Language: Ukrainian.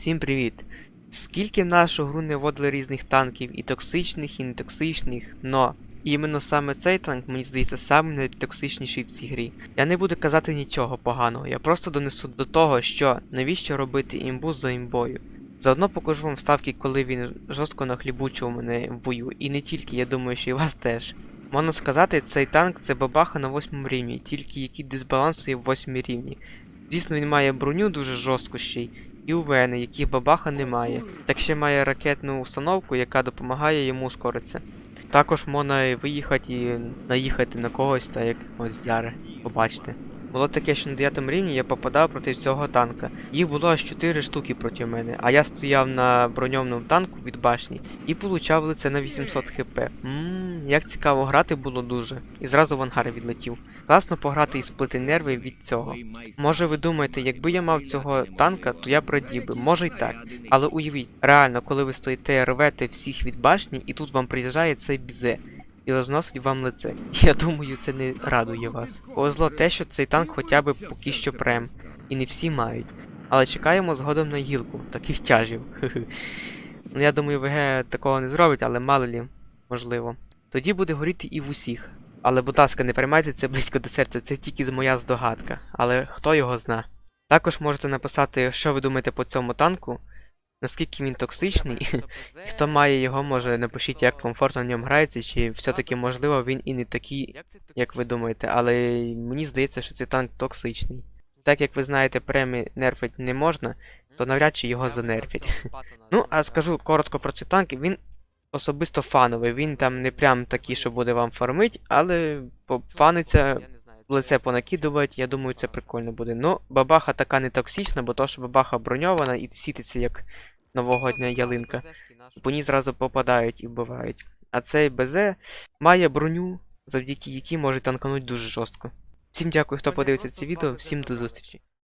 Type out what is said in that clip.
Всім привіт! Скільки в нашу гру не вводили різних танків, і токсичних, і нетоксичних, но іменно саме цей танк, мені здається, самий найтоксичніший в цій грі. Я не буду казати нічого поганого, я просто донесу до того, що навіщо робити імбу за імбою. Заодно покажу вам ставки, коли він жорстко нахлібучив мене в бою, і не тільки, я думаю, що і вас теж. Можна сказати, цей танк це бабаха на восьмому рівні, тільки який дисбалансує в восьмій рівні. Звісно, він має броню дуже жорстку ще й, і УВН, яких бабаха немає. Так ще має ракетну установку, яка допомагає йому скоритися. Також можна виїхати і наїхати на когось, та як ось зараз, побачите. Було таке, що на 9 рівні я попадав проти цього танка. Їх було аж 4 штуки проти мене, а я стояв на броньовному танку від башні і получав лице на 800 хп. Ммм, як цікаво грати було дуже. І зразу в ангар відлетів. Класно пограти і сплити нерви від цього. Може ви думаєте, якби я мав цього танка, то я б радів би, може й так. Але уявіть, реально, коли ви стоїте, рвете всіх від башні, і тут вам приїжджає цей бізе. І розносить вам лице. Я думаю, це не радує вас. Повезло те, що цей танк хоча б поки що прем, і не всі мають. Але чекаємо згодом на гілку, таких тяжів. Ну я думаю, ВГ такого не зробить, але мало лі, можливо. Тоді буде горіти і в усіх. Але, будь ласка, не приймайте це близько до серця, це тільки моя здогадка. Але хто його зна. Також можете написати, що ви думаєте по цьому танку, наскільки він токсичний, і хто має його, може напишіть, як комфортно на ньому грається, чи все-таки можливо він і не такий, як ви думаєте, але мені здається, що цей танк токсичний. Так як ви знаєте, премі нерфить не можна, то навряд чи його занерфять. Ну, а скажу коротко про цей танк, він особисто фановий, він там не прям такий, що буде вам фармить, але пофаниться, в лице понакидувати, я думаю, це прикольно буде. Ну, бабаха така не токсична, бо то, що бабаха броньована і сітиться як новогодня ялинка. По ній зразу попадають і вбивають. А цей БЗ має броню, завдяки якій може танкануть дуже жорстко. Всім дякую, хто подивиться це відео, всім до зустрічі.